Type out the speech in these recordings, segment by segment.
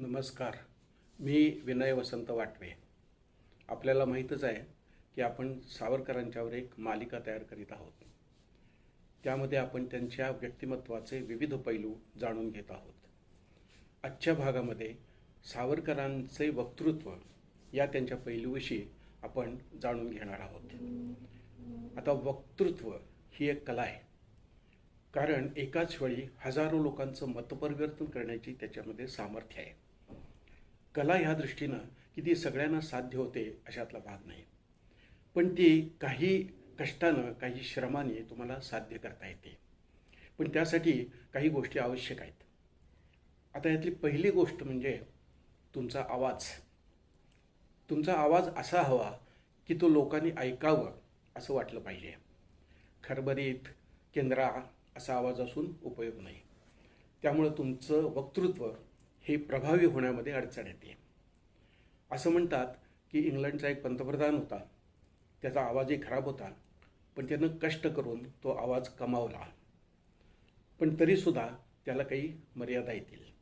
नमस्कार मी विनय वसंत वाटवे. आपल्याला माहीतच आहे की आपण सावरकरांच्यावर एक मालिका तयार करीत आहोत. त्यामध्ये आपण त्यांच्या व्यक्तिमत्वाचे विविध पैलू जाणून घेत आहोत. आजच्या भागामध्ये सावरकरांचे वक्तृत्व या त्यांच्या पैलूविषयी आपण जाणून घेणार आहोत. आता वक्तृत्व ही एक कला आहे. कारण एकाच वेळी हजारो लोकांचं मतपरिवर्तन करण्याची त्याच्यामध्ये सामर्थ्य आहे. कला ह्या दृष्टीनं की ती सगळ्यांना साध्य होते अशातला भाग नाही. पण ती काही कष्टानं काही श्रमाने तुम्हाला साध्य करता येते. पण त्यासाठी काही गोष्टी आवश्यक आहेत. आता यातली पहिली गोष्ट म्हणजे तुमचा आवाज. तुमचा आवाज असा हवा की तो लोकांनी ऐकावं असं वाटलं पाहिजे. खरबरीत केंद्रा असा आवाज असून उपयोग नाही. त्यामुळं तुमचं वक्तृत्व हे प्रभावी होण्यामध्ये अडचण येते. असं म्हणतात की इंग्लंडचा एक पंतप्रधान होता. त्याचा आवाजही खराब होता पण त्यानं कष्ट करून तो आवाज कमावला. पण तरीसुद्धा त्याला काही मर्यादा येतील.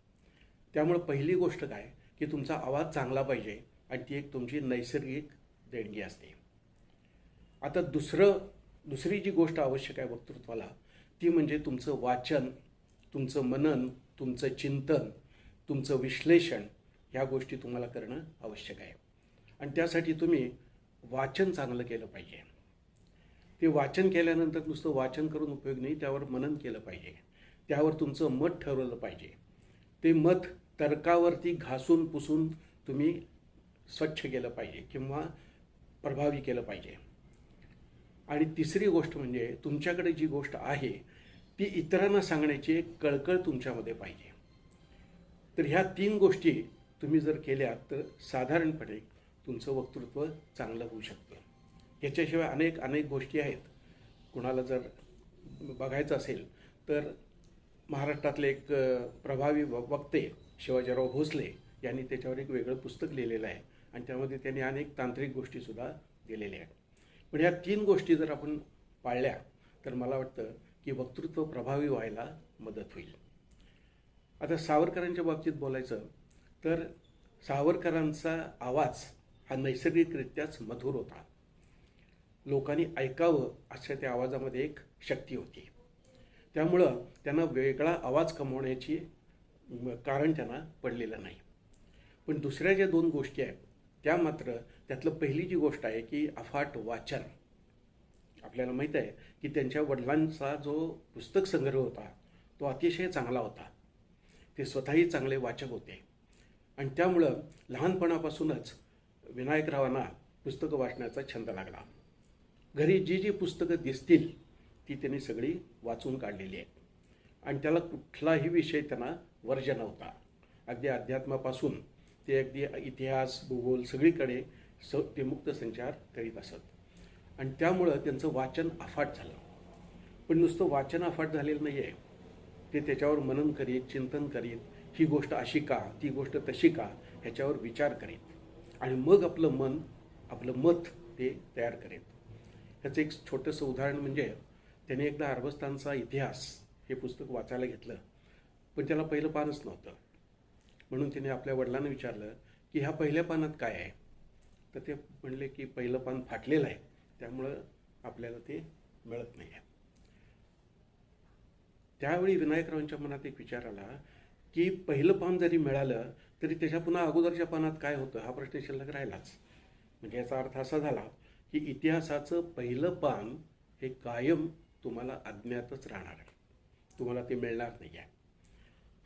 त्यामुळं पहिली गोष्ट काय? की तुमचा आवाज चांगला पाहिजे आणि ती एक तुमची नैसर्गिक देणगी असते. आता दुसरं दुसरी जी गोष्ट आवश्यक आहे वक्तृत्वाला ती म्हणजे तुमचं वाचन तुमचं मनन तुमचं चिंतन तुमचं विश्लेषण ह्या गोष्टी तुम्हाला करणं आवश्यक आहे. आणि त्यासाठी तुम्ही वाचन चांगलं केलं पाहिजे. ते वाचन केल्यानंतर नुसतं वाचन करून उपयोग नाही त्यावर मनन केलं पाहिजे. त्यावर तुमचं मत ठरवलं पाहिजे. ते मत तर्कावरती घासून पुसून तुम्ही स्वच्छ केलं पाहिजे किंवा प्रभावी केलं पाहिजे. आणि तिसरी गोष्ट म्हणजे तुमच्याकडे जी गोष्ट आहे ती इतरांना सांगण्याची एक कळकळ तुमच्यामध्ये पाहिजे. तर ह्या तीन गोष्टी तुम्ही जर केल्या तर साधारणपणे तुमचं वक्तृत्व चांगलं होऊ शकतं. याच्याशिवाय अनेक अनेक गोष्टी आहेत. कुणाला जर बघायचं असेल तर महाराष्ट्रातले एक प्रभावी व- वक्ते शिवाजीराव भोसले यांनी त्याच्यावर एक वेगळं पुस्तक लिहिलेलं आहे आणि त्यामध्ये त्यांनी अनेक तांत्रिक गोष्टीसुद्धा दिलेल्या आहेत. पण ह्या तीन गोष्टी जर आपण पाळल्या तर मला वाटतं की वक्तृत्व प्रभावी व्हायला मदत होईल. आता सावरकरांच्या बाबतीत बोलायचं तर सावरकरांचा आवाज हा नैसर्गिकरित्याच मधुर होता. लोकांनी ऐकावं अशा त्या आवाजामध्ये एक शक्ती होती. त्यामुळं त्यांना वेगळा आवाज कमवण्याची कारण त्यांना पडलेलं नाही. पण दुसऱ्या ज्या दोन गोष्टी आहेत त्या मात्र त्यातलं पहिली जी गोष्ट आहे की अफाट वाचन. आपल्याला माहीत आहे की त्यांच्या वडिलांचा जो पुस्तक संग्रह होता तो अतिशय चांगला होता. ते स्वतःही चांगले वाचक होते. आणि त्यामुळं लहानपणापासूनच विनायकरावांना पुस्तकं वाचण्याचा छंद लागला. घरी जी जी पुस्तकं दिसतील ती त्यांनी सगळी वाचून काढलेली आहेत. आणि त्याला कुठलाही विषय त्यांना वर्ज नव्हता. अगदी अध्यात्मापासून ते अगदी इतिहास भूगोल सगळीकडे स ते मुक्त संचार करीत असत. आणि त्यामुळं त्यांचं वाचन अफाट झालं. पण नुसतं वाचन अफाट झालेलं नाही आहे ते त्याच्यावर मनन करीत चिंतन करीत ही गोष्ट अशी का ती गोष्ट तशी का ह्याच्यावर विचार करीत. आणि मग आपलं मन आपलं मत ते तयार करेल. ह्याचं एक छोटंसं उदाहरण म्हणजे त्याने एकदा अरबस्तानचा इतिहास हे पुस्तक वाचायला घेतलं पण त्याला पहिलं पानच नव्हतं. म्हणून त्याने आपल्या वडिलांना विचारलं की ह्या पहिल्या पानात काय आहे? तर ते म्हणले की पहिलं पान फाटलेलं आहे त्यामुळं आपल्याला ते मिळत नाही आहे. त्यावेळी विनायकरावांच्या मनात एक विचार आला की पहिलं पान जरी मिळालं तरी त्याच्या पुन्हा अगोदरच्या पानात काय होतं? हा प्रश्न शिल्लक राहिलाच. म्हणजे याचा अर्थ असा झाला की इतिहासाचं पहिलं पान हे कायम तुम्हाला अज्ञातच राहणार आहे. तुम्हाला ते मिळणार नाही आहे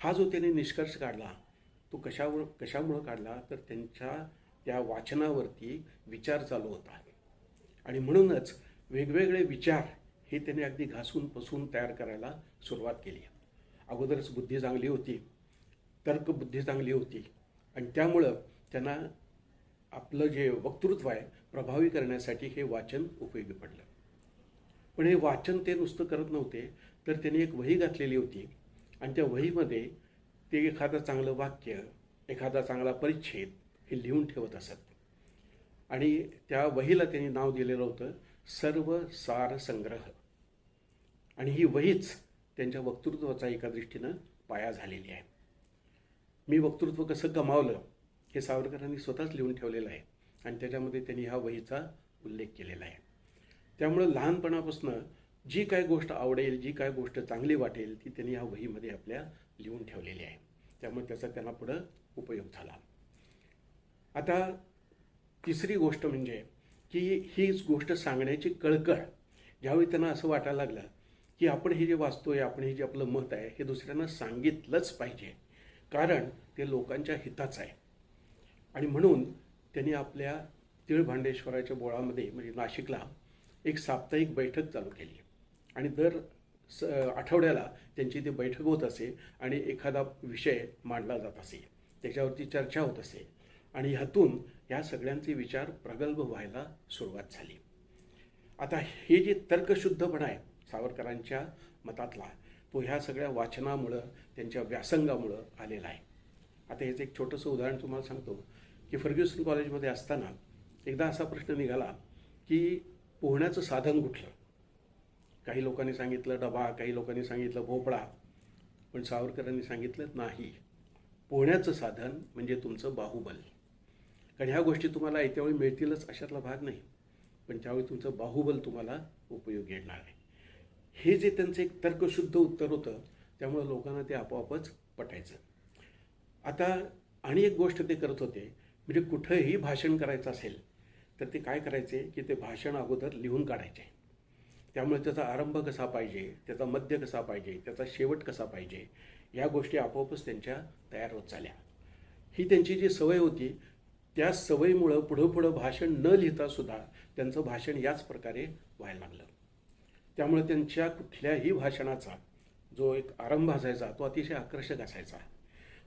हा जो त्याने निष्कर्ष काढला तो कशावर कशामुळं काढला? तर त्यांच्या त्या वाचनावरती विचार चालू होता. आणि म्हणूनच वेगवेगळे विचार हे त्याने अगदी घासून पसून तयार करायला सुरुवात केली. अगोदरच बुद्धी चांगली होती तर्कबुद्धी चांगली होती आणि त्यामुळं त्यांना आपलं जे वक्तृत्व आहे प्रभावी करण्यासाठी हे वाचन उपयोगी पडलं. पण हे वाचन ते नुसतं करत नव्हते तर त्यांनी एक वही घातलेली होती आणि त्या वहीमध्ये ते एखादं चांगलं वाक्य एखादा चांगला परिच्छेद हे लिहून ठेवत असत. आणि त्या वहीला त्यांनी नाव दिलेलं होतं सर्व सार संग्रह. आणि ही वहीच त्यांच्या वक्तृत्वाचा एका दृष्टीनं पाया झालेली आहे. मी वक्तृत्व कसं गमावलं हे सावरकरांनी स्वतःच लिहून ठेवलेलं आहे आणि त्याच्यामध्ये त्यांनी ह्या वहीचा उल्लेख केलेला आहे. त्यामुळं लहानपणापासून जी काय गोष्ट आवडेल जी काय गोष्ट चांगली वाटेल ती त्यांनी ह्या वहीमध्ये आपल्या लिहून ठेवलेली आहे. त्यामुळे त्याचा त्यांना पुढं उपयोग झाला. आता तिसरी गोष्ट म्हणजे की हीच गोष्ट सांगण्याची कळकळ ज्यावेळी त्यांना असं वाटायला लागलं की आपण हे जे वाचतोय आपण हे जे आपलं मत आहे हे दुसऱ्यांना सांगितलंच पाहिजे. कारण ते लोकांच्या हिताचं आहे. आणि म्हणून त्यांनी आपल्या तिळभांडेश्वराच्या बोळामध्ये म्हणजे नाशिकला एक साप्ताहिक बैठक चालू केली. आणि दर स आठवड्याला त्यांची ती बैठक होत असे आणि एखादा विषय मांडला जात असे. त्याच्यावरती चर्चा होत असे. आणि ह्यातून या सगळ्यांचे विचार प्रगल्भ व्हायला सुरुवात झाली. आता हे जे तर्कशुद्धपणा आहे सावरकरांच्या मतातला तो ह्या सगळ्या वाचनामुळं त्यांच्या व्यासंगामुळं आलेला आहे. आता ह्याचं एक छोटंसं उदाहरण तुम्हाला सांगतो की फर्ग्युसन कॉलेजमध्ये असताना एकदा असा प्रश्न निघाला की पोहण्याचं साधन कुठलं? काही लोकांनी सांगितलं डबा काही लोकांनी सांगितलं भोपळा पण सावरकरांनी सांगितलं नाही. पोहण्याचं साधन म्हणजे तुमचं बाहुबल. कारण ह्या गोष्टी तुम्हाला येत्यावेळी मिळतीलच अशातला भाग नाही. पण त्यावेळी तुमचं बाहुबल तुम्हाला उपयोगी येणार आहे. हे जे त्यांचं एक तर्कशुद्ध उत्तर होतं त्यामुळं लोकांना ते आपोआपच पटायचं. आता आणि एक गोष्ट ते करत होते म्हणजे कुठंही भाषण करायचं असेल तर ते काय करायचे की ते भाषण अगोदर लिहून काढायचे. त्यामुळे त्याचा आरंभ कसा पाहिजे त्याचा मध्य कसा पाहिजे त्याचा शेवट कसा पाहिजे या गोष्टी आपोआपच त्यांच्या तयार होत झाल्या ही त्यांची जी सवय होती त्या सवयीमुळं पुढं पुढं भाषण न लिहिता सुद्धा त्यांचं भाषण याच प्रकारे व्हायला लागलं. त्यामुळे त्यांच्या कुठल्याही भाषणाचा जो एक आरंभ असायचा तो अतिशय आकर्षक असायचा.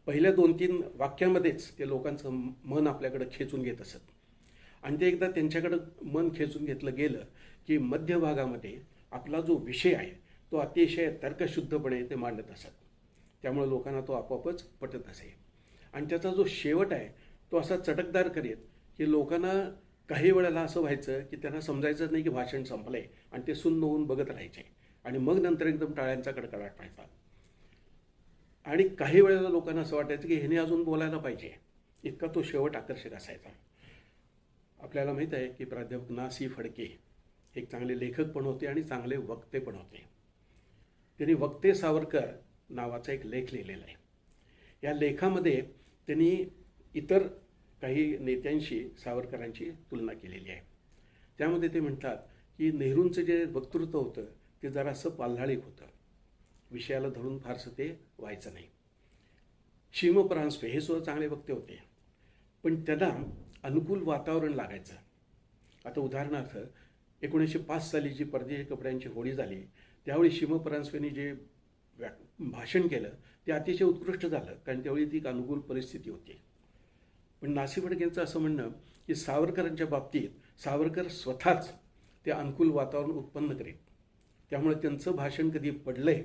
पहिल्या दोन तीन वाक्यामध्येच ते लोकांचं मन आपल्याकडं खेचून घेत असत. आणि ते एकदा त्यांच्याकडं मन खेचून घेतलं गेलं की मध्यभागामध्ये आपला जो विषय आहे तो अतिशय तर्कशुद्धपणे ते मांडत असत. त्यामुळे लोकांना तो आपोआपच पटत असे. आणि त्याचा जो शेवट आहे तो असा चटकदार करीत की लोकांना काही वेळेला असं व्हायचं की त्यांना समजायचं नाही की भाषण संपलंय आणि ते सुन्न होऊन बघत राहायचे. आणि मग नंतर एकदम टाळ्यांचा कडकडाट व्हायचा. आणि काही वेळेला लोकांना असं वाटायचं की ह्याने अजून बोलायला पाहिजे. इतका तो शेवट आकर्षक असायचा. आपल्याला माहीत आहे की प्राध्यापक ना सी फडके एक चांगले लेखक पण होते आणि चांगले वक्ते पण होते. त्यांनी वक्ते सावरकर नावाचा एक लेख लिहिलेला आहे. या लेखामध्ये त्यांनी इतर काही नेत्यांशी सावरकरांची तुलना केलेली आहे. त्यामध्ये ते म्हणतात की नेहरूंचं जे वक्तृत्व होतं ते जरासं पाल्हाळीक होतं. विषयाला धरून फारसं ते व्हायचं नाही. शिम परांजपे हे सुद्धा चांगले वक्ते होते. पण त्यांना अनुकूल वातावरण लागायचं. आता उदाहरणार्थ एकोणीसशे पाच साली जी परदेशी कपड्यांची होळी झाली त्यावेळी शिम परांजपेंनी जे व्या भाषण केलं ते अतिशय उत्कृष्ट झालं कारण त्यावेळी ती एक अनुकूल परिस्थिती होती. पण नाशिफडकेंचं असं म्हणणं की सावरकरांच्या बाबतीत सावरकर स्वतःच ते अनुकूल वातावरण उत्पन्न करीत त्यामुळे त्यांचं भाषण कधी पडलंय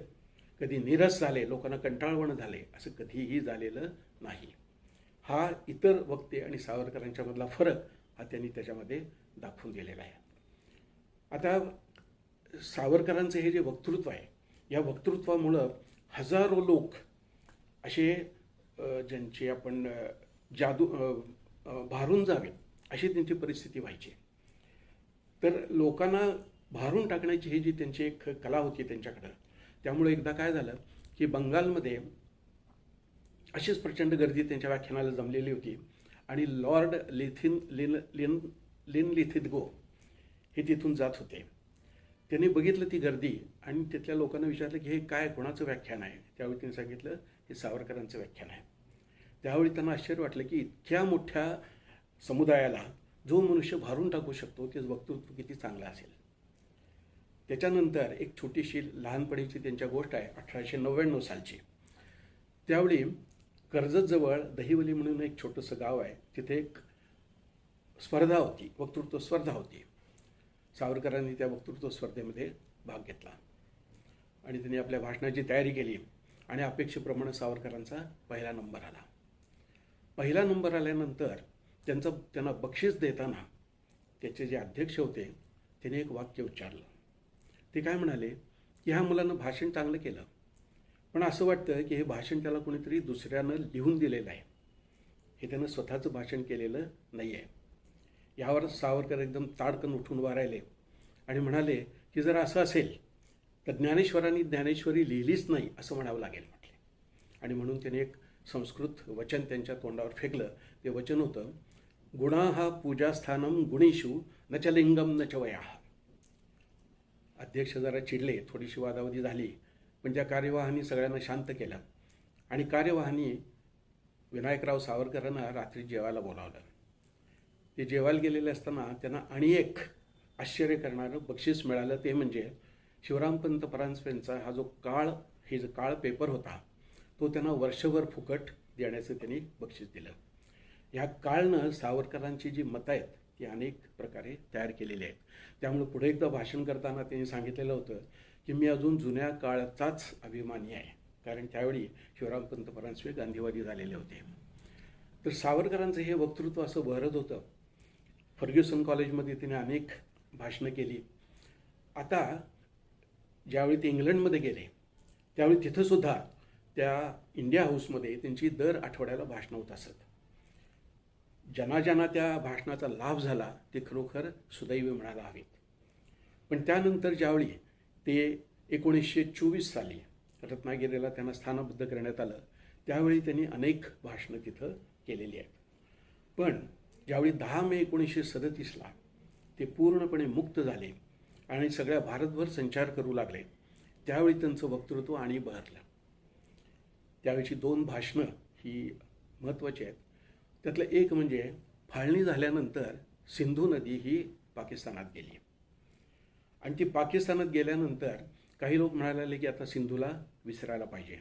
कधी निरस झाले लोकांना कंटाळवणं झाले असं कधीही झालेलं नाही. हा इतर वक्ते आणि सावरकरांच्यामधला फरक हा त्यांनी त्याच्यामध्ये दाखवून दिलेला आहे. आता सावरकरांचं हे जे वक्तृत्व आहे या वक्तृत्वामुळं हजारो लोक असे ज्यांचे ज्यांची आपण जादू भारून जावे अशी त्यांची परिस्थिती व्हायची. तर लोकांना भारून टाकण्याची ही जी त्यांची एक कला होती त्यांच्याकडं त्यामुळे एकदा काय झालं की बंगालमध्ये अशीच प्रचंड गर्दी त्यांच्या व्याख्यानाला जमलेली होती आणि लॉर्ड लिथिन लिन लिन लिन लिथिदगो हे तिथून जात होते. त्यांनी बघितलं ती गर्दी आणि तिथल्या लोकांना विचारलं की हे काय कोणाचं व्याख्यान आहे? त्यावेळी त्यांनी सांगितलं हे सावरकरांचं व्याख्यान आहे. त्यावेळी त्यांना आश्चर्य वाटलं की इतक्या मोठ्या समुदायाला जो मनुष्य भारून टाकू शकतो ते वक्तृत्व किती चांगलं असेल. त्याच्यानंतर एक छोटीशी लहानपणीची त्यांच्या गोष्ट आहे अठराशे नव्याण्णव सालची. त्यावेळी कर्जतजवळ दहिवली म्हणून एक छोटंसं गाव आहे तिथे एक स्पर्धा होती वक्तृत्व स्पर्धा होती. सावरकरांनी त्या वक्तृत्व स्पर्धेमध्ये भाग घेतला. आणि त्यांनी आपल्या भाषणाची तयारी केली आणि अपेक्षेप्रमाणे सावरकरांचा पहिला नंबर आला. पहिला नंबर आल्यानंतर त्यांचं त्यांना बक्षीस देताना त्याचे जे अध्यक्ष होते त्याने एक वाक्य उच्चारलं. ते काय म्हणाले की ह्या मुलानं भाषण चांगलं केलं पण असं वाटतं की हे भाषण त्याला कोणीतरी दुसऱ्यानं लिहून दिलेलं आहे. हे त्यानं स्वतःचं भाषण केलेलं नाही आहे यावर सावरकर एकदम ताडकन उठून वारायले आणि म्हणाले की जर असं असेल तर ज्ञानेश्वरांनी ज्ञानेश्वरी लिहिलीच नाही असं म्हणावं लागेल म्हटले. आणि म्हणून त्याने एक संस्कृत वचन त्यांच्या तोंडावर फेकलं ते वचन होतं गुणा हा पूजास्थानम गुणेशू न च लिंगम न च वया. अध्यक्ष जरा चिडले थोडीशी वादावादी झाली. म्हणजे पण त्या कार्यवाहानी सगळ्यांना शांत केलं. आणि कार्यवाहानी विनायकराव सावरकरांना रात्री जेवायला बोलावलं. ते जेवायला गेलेले असताना त्यांना आणि एक आश्चर्य करणारं बक्षीस मिळालं ते म्हणजे शिवरामपंत परांजपेंचा हा जो काळ हे जो काळ पेपर होता तो त्यांना वर्षभर फुकट देण्याचं त्यांनी बक्षीस दिलं. ह्या काळनं सावरकरांची जी मतं आहेत ती अनेक प्रकारे तयार केलेली आहेत. त्यामुळे पुढे एकदा भाषण करताना त्यांनी सांगितलेलं होतं की मी अजून जुन्या काळाचाच अभिमानी आहे. कारण त्यावेळी शिवरामपंत परांजपे गांधीवादी झालेले होते. तर सावरकरांचं हे वक्तृत्व असं बहरत होतं. फर्ग्युसन कॉलेजमध्ये तिने अनेक भाषणं केली. आता ज्यावेळी ते इंग्लंडमध्ये गेले त्यावेळी तिथंसुद्धा त्या इंडिया हाऊसमध्ये त्यांची दर आठवड्याला भाषणं होत असत. ज्यांना ज्यांना त्या भाषणाचा लाभ झाला ते खरोखर सुदैवी म्हणायला हवेत. पण त्यानंतर ज्यावेळी ते एकोणीसशे चोवीस साली रत्नागिरीला त्यांना स्थानबद्ध करण्यात आलं त्यावेळी त्यांनी अनेक भाषणं तिथं केलेली आहेत. पण ज्यावेळी दहा मे एकोणीसशे सदतीसला ते पूर्णपणे मुक्त झाले आणि सगळ्या भारतभर संचार करू लागले त्यावेळी त्यांचं वक्तृत्व आणि बहरलं. त्यावेळीची दोन भाषणं ही महत्त्वाची आहेत. त्यातलं एक म्हणजे फाळणी झाल्यानंतर सिंधू नदी ही पाकिस्तानात गेली. आणि ती पाकिस्तानात गेल्यानंतर काही लोक म्हणायला लागले की आता सिंधूला विसरायला पाहिजे.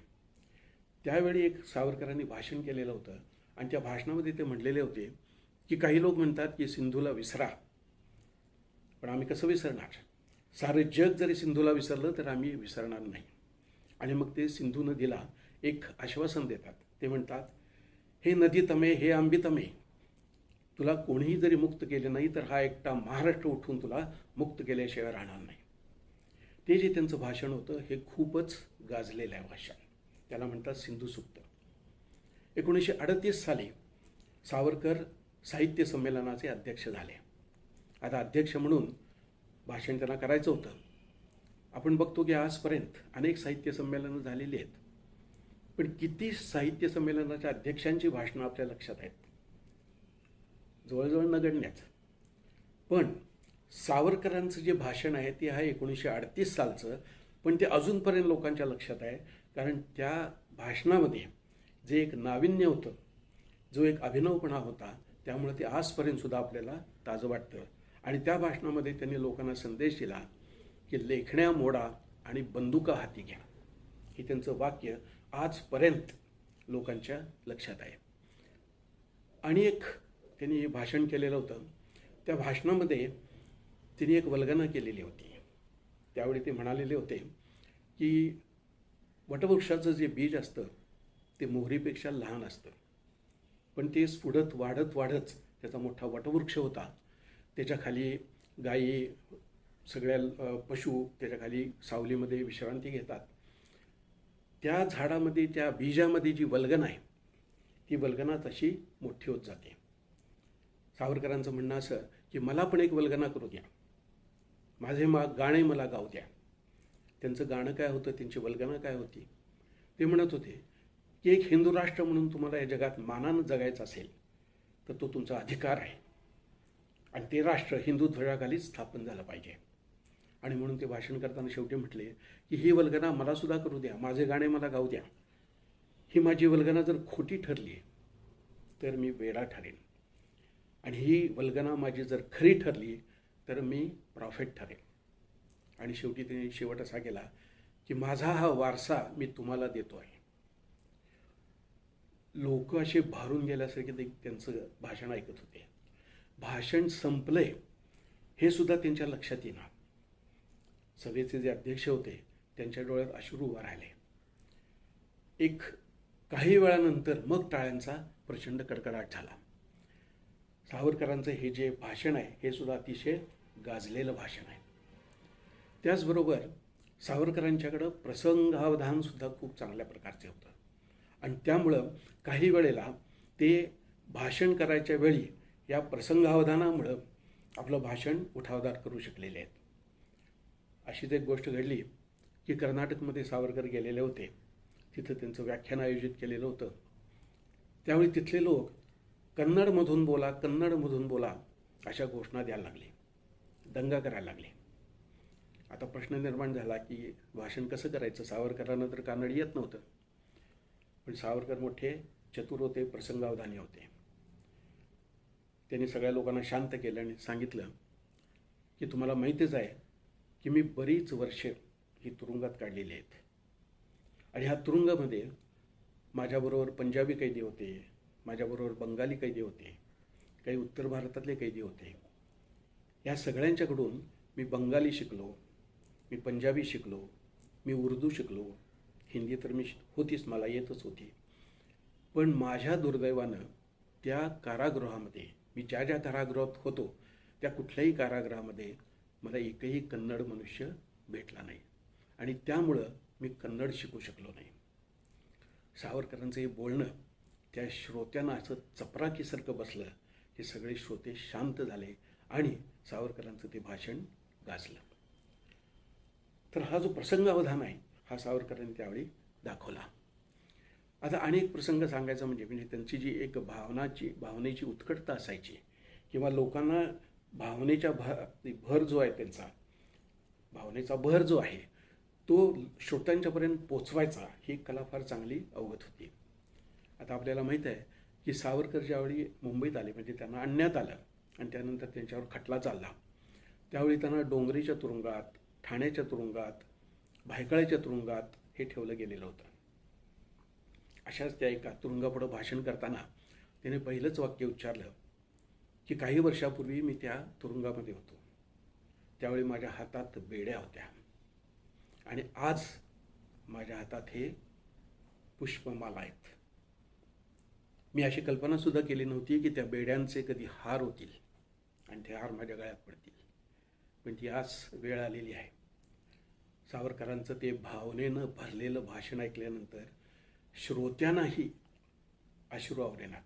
त्यावेळी एक सावरकरांनी भाषण केलेलं होतं आणि त्या भाषणामध्ये ते म्हटलेले होते की काही लोक म्हणतात की सिंधूला विसरा. पण आम्ही कसं विसरणार? सारं जग जरी सिंधूला विसरलं तर आम्ही विसरणार नाही. आणि मग ते सिंधू नदीला एक आश्वासन देतात. ते म्हणतात हे नदी तमे हे आंबी तमे. तुला कोणीही जरी मुक्त केले नाही तर हा एकटा महाराष्ट्र उठून तुला मुक्त केल्याशिवाय राहणार नाही. ते जे त्यांचं भाषण होतं हे खूपच गाजलेलं आहे भाषण. त्याला म्हणतात सिंधू सुप्त एकोणीसशे अडतीस साली सावरकर साहित्य संमेलनाचे अध्यक्ष झाले. आता अध्यक्ष म्हणून भाषण त्यांना करायचं होतं. आपण बघतो की आजपर्यंत अनेक साहित्य संमेलनं झालेली आहेत. पण किती साहित्य संमेलनाच्या अध्यक्षांची भाषणं आपल्या लक्षात आहेत? जवळजवळ नगण्यच. पण सावरकरांचं जे भाषण आहे ते आहे एकोणीसशे अडतीस सालचं पण ते अजूनपर्यंत लोकांच्या लक्षात आहे. कारण त्या भाषणामध्ये जे एक नाविन्य होतं जो एक अभिनवपणा होता त्यामुळे ते आजपर्यंत सुद्धा आपल्याला ताजं वाटतं. आणि त्या भाषणामध्ये त्यांनी लोकांना संदेश दिला की लेखण्या मोडा आणि बंदुका हाती घ्या. हे त्यांचं वाक्य आजपर्यंत लोकांच्या लक्षात आहे. आणि एक त्यांनी भाषण केलेलं होतं. त्या भाषणामध्ये तिने एक वल्गना केलेली होती. त्यावेळी ते म्हणालेले होते की वटवृक्षाचं जे बीज असतं ते मोहरीपेक्षा लहान असतं. पण ते स्फुडत वाढत वाढत त्याचा मोठा वटवृक्ष होता. त्याच्याखाली गायी सगळ्या पशु त्याच्याखाली सावलीमध्ये विश्रांती घेतात. त्या झाडामध्ये त्या बीजामध्ये जी वल्गन आहे ती वल्गना तशी मोठी होत जाते. सावरकरांचं म्हणणं असं की मला पण एक वल्गना करू द्या. माझे मा गाणे मला गाऊ द्या. त्यांचं गाणं काय होतं? त्यांची वल्गना काय होती? ते म्हणत होते की एक हिंदू राष्ट्र म्हणून तुम्हाला या जगात मानानं जगायचं असेल तर तो तुमचा अधिकार आहे. आणि ते राष्ट्र हिंदू ध्वजाखाली स्थापन झालं पाहिजे. आणि म्हणून ते भाषण करताना शेवटी म्हटले की ही वल्गना मला सुद्धा करू द्या माझे गाणे मला गाऊ द्या. ही माझी वल्गना जर खोटी ठरली तर मी वेडा ठरेन. आणि ही वल्गना माझी जर खरी ठरली तर मी प्रॉफिट ठरेन. आणि शेवटी त्यांनी शेवट असा केला की माझा हा वारसा मी तुम्हाला देतो आहे. लोक असे भारून गेल्यासारखे ते त्यांचं भाषण ऐकत होते. भाषण संपलंय हे सुद्धा त्यांच्या लक्षात येणार. सभेचे जे अध्यक्ष होते त्यांच्या डोळ्यात अश्रू उभा राहिले. एक काही वेळानंतर मग टाळ्यांचा प्रचंड कडकडाट झाला. सावरकरांचं हे जे भाषण आहे हे सुद्धा अतिशय गाजलेलं भाषण आहे. त्याचबरोबर सावरकरांच्याकडं प्रसंगावधानसुद्धा खूप चांगल्या प्रकारचे होतं. आणि त्यामुळं काही वेळेला ते भाषण करायच्या वेळी या प्रसंगावधानामुळं आपलं भाषण उठावदार करू शकलेले आहेत. अशीच एक गोष्ट घडली की कर्नाटकमध्ये सावरकर गेलेले होते. तिथं त्यांचं व्याख्यान आयोजित केलेलं होतं. त्यावेळी तिथले लोक कन्नडमधून बोला कन्नडमधून बोला अशा घोषणा द्यायला लागले. दंगा करायला लागले. आता प्रश्न निर्माण झाला की भाषण कसं करायचं? सावरकरांना तर कानड येत नव्हतं. पण सावरकर मोठे चतुर होते प्रसंगावधानी होते. त्यांनी सगळ्या लोकांना शांत केलं आणि सांगितलं की तुम्हाला माहितीच आहे की मी बरीच वर्षे ही तुरुंगात काढलेली आहेत. आणि ह्या तुरुंगामध्ये माझ्याबरोबर पंजाबी कैदी होते माझ्याबरोबर बंगाली कैदी होते काही उत्तर भारतातले कैदी होते. ह्या सगळ्यांच्याकडून मी बंगाली शिकलो मी पंजाबी शिकलो मी उर्दू शिकलो. हिंदी तर मी होतीच मला येतच होती. पण माझ्या दुर्दैवानं त्या कारागृहामध्ये मी ज्या ज्या कारागृहात होतो त्या कुठल्याही कारागृहामध्ये मला एकही कन्नड मनुष्य भेटला नाही. आणि त्यामुळं मी कन्नड शिकू शकलो नाही. सावरकरांचं हे बोलणं त्या श्रोत्यांना असं चपराकीसारखं बसलं हे सगळे श्रोते शांत झाले आणि सावरकरांचं ते भाषण गाजलं. तर हा जो प्रसंगावधान आहे हा सावरकरांनी त्यावेळी दाखवला. आता अनेक प्रसंग सांगायचा म्हणजे म्हणजे त्यांची जी एक भावनाची भावनेची उत्कटता असायची किंवा लोकांना भावनेच्या भर भर जो आहे त्यांचा भावनेचा भर जो आहे तो श्रोत्यांच्यापर्यंत पोचवायचा ही कला फार चांगली अवगत होती. आता आपल्याला माहीत आहे की सावरकर ज्यावेळी मुंबईत आले म्हणजे त्यांना आणण्यात आलं आणि त्यानंतर त्यांच्यावर खटला चालला त्यावेळी त्यांना डोंगरीच्या तुरुंगात ठाण्याच्या तुरुंगात भायखळ्याच्या तुरुंगात हे ठेवलं गेलेलं होतं. अशाच त्या एका तुरुंगापुढं भाषण करताना त्याने पहिलंच वाक्य उच्चारलं की काही वर्षापूर्वी मी त्या तुरुंगामध्ये होतो. त्यावेळी माझ्या हातात बेड्या होत्या. आणि आज माझ्या हातात हे पुष्पमाला आहेत. मी अशी कल्पनासुद्धा केली नव्हती की त्या बेड्यांचे कधी हार होतील आणि ते हार माझ्या गळ्यात पडतील. पण ती आज वेळ आलेली आहे. सावरकरांचं ते भावनेनं भरलेलं भाषण ऐकल्यानंतर श्रोत्यांनाही अश्रू आवडेनात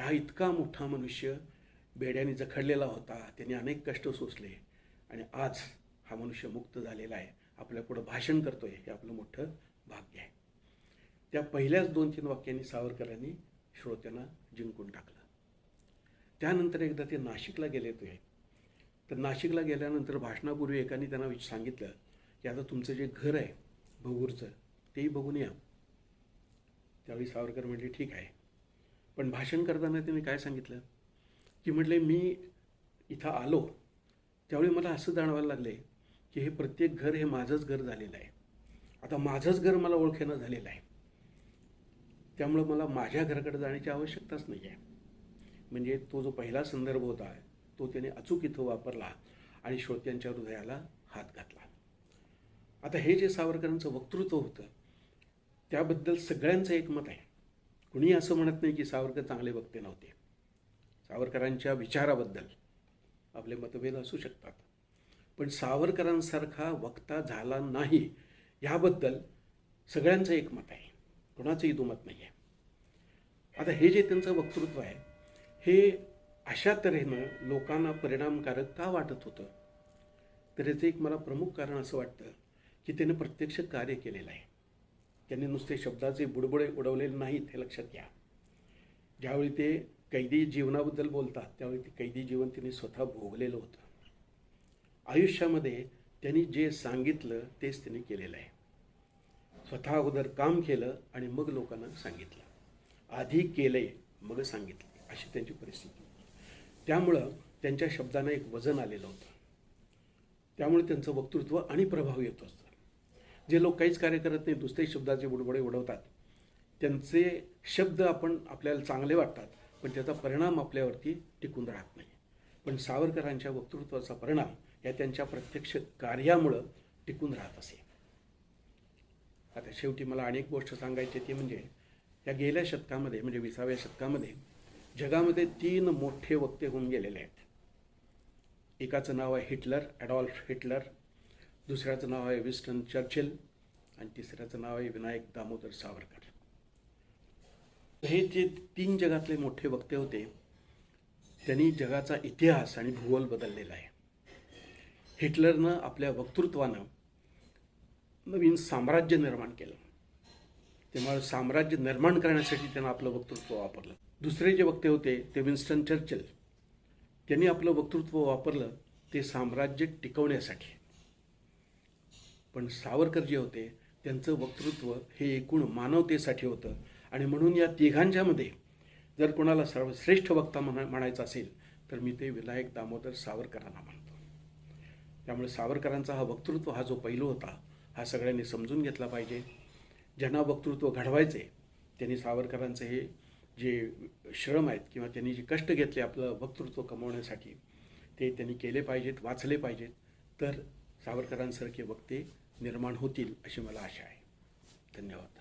हा इतका मोठा मनुष्य बेड्याने जखडलेला होता. त्याने अनेक कष्ट सोसले. आणि आज हा मनुष्य मुक्त झालेला आहे. आपल्या पुढं भाषण करतोय हे आपलं मोठं भाग्य आहे. त्या पहिल्याच दोन तीन वाक्यांनी सावरकरांनी श्रोत्यांना जिंकून टाकलं. त्यानंतर एकदा ते नाशिकला गेले ते. तर नाशिकला गेल्यानंतर भाषणापूर्वी एकाने त्यांना विच- सांगितलं की आता तुमचं जे घर आहे भगूरचं तेही बघून या. त्यावेळी सावरकर म्हटले ठीक आहे. पण भाषण करताना त्यांनी काय सांगितलं? की म्हटले मी इथं आलो. त्यावेळी मला असं जाणवायला लागले की हे प्रत्येक घर हे माझंच घर झालेलं आहे. आता माझंच घर मला ओळखेनं झालेलं आहे. त्यामुळं मला माझ्या घराकडे जाण्याची आवश्यकताच नाही आहे. म्हणजे तो जो पहिला संदर्भ होता तो त्याने अचूक इथं वापरला आणि श्रोत्यांच्या हृदयाला हात घातला. आता हे जे सावरकरांचं वक्तृत्व होतं त्याबद्दल सगळ्यांचं एकमत आहे. कुणी असं म्हणत नाही की सावरकर चांगले वक्ते नव्हते. सावरकरांच्या विचाराबद्दल. आपले मतभेद असू शकतात. पण सावरकरांसारखा वक्ता झाला नाही ह्याबद्दल सगळ्यांचं एक मत आहे. कुणाचंही दुमत नाही आहे आता हे जे त्यांचं वक्तृत्व आहे हे अशा तऱ्हेनं लोकांना परिणामकारक का वाटत होतं? तर याचं एक मला प्रमुख कारण असं वाटतं की त्याने प्रत्यक्ष कार्य केलेलं आहे. त्यांनी नुसते शब्दाचे बुडबुडे उडवलेले नाहीत हे लक्षात घ्या. ज्यावेळी ते कैदी जीवनाबद्दल बोलतात त्यावेळी ते कैदी जीवन तिने स्वतः भोगलेलं होतं. आयुष्यामध्ये त्यांनी जे सांगितलं तेच तिने केलेलं आहे. स्वतः अगोदर काम केलं आणि मग लोकांना सांगितलं. आधी केलंय मग सांगितलं अशी त्यांची परिस्थिती. त्यामुळं त्यांच्या शब्दांना एक वजन आलेलं होतं. त्यामुळे त्यांचं वक्तृत्व आणि प्रभाव येत असतं. जे लोक काहीच कार्य करत नाही दुसरे शब्दाचे बुडबडे उडवतात. त्यांचे शब्द आपण आपल्याला चांगले वाटतात. पण त्याचा परिणाम आपल्यावरती टिकून राहत नाही. पण सावरकरांच्या वक्तृत्वाचा परिणाम या त्यांच्या प्रत्यक्ष कार्यामुळं टिकून राहत असे आता शेवटी मला अनेक गोष्ट सांगायची ती म्हणजे या गेल्या शतकामध्ये म्हणजे विसाव्या शतकामध्ये जगामध्ये तीन मोठे वक्ते होऊन गेलेले आहेत. एकाचं नाव आहे हिटलर ॲडॉल्फ हिटलर. दुसऱ्याचं नाव आहे विस्टन चर्चिल. आणि तिसऱ्याचं नाव आहे विनायक दामोदर सावरकर. हे जे तीन जगातले मोठे वक्ते होते त्यांनी जगाचा इतिहास आणि भूगोल बदललेला आहे. हिटलरनं आपल्या वक्तृत्वानं नवीन साम्राज्य निर्माण केलं. त्यामुळे साम्राज्य निर्माण करण्यासाठी त्यांना आपलं वक्तृत्व वापरलं. दुसरे जे वक्ते होते ते विन्स्टन चर्चिल. त्यांनी आपलं वक्तृत्व वापरलं ते साम्राज्य टिकवण्यासाठी. पण सावरकर जे होते त्यांचं वक्तृत्व हे एकूण मानवतेसाठी होतं. आणि म्हणून या तिघांच्यामध्ये जर कोणाला सर्वश्रेष्ठ वक्ता म्हणा म्हणायचा असेल तर मी ते विनायक दामोदर सावरकरांना म्हणतो. त्यामुळे सावरकरांचा हा वक्तृत्व हा जो पैलू होता हा सगळ्यांनी समजून घेतला पाहिजे. ज्यांना वक्तृत्व घडवायचे त्यांनी सावरकरांचे हे जे श्रम आहेत किंवा त्यांनी जे कष्ट घेतले आपलं वक्तृत्व कमवण्यासाठी ते त्यांनी केले पाहिजेत वाचले पाहिजेत. तर सावरकरांसारखे वक्ते निर्माण होतील अशी मला आशा आहे. धन्यवाद.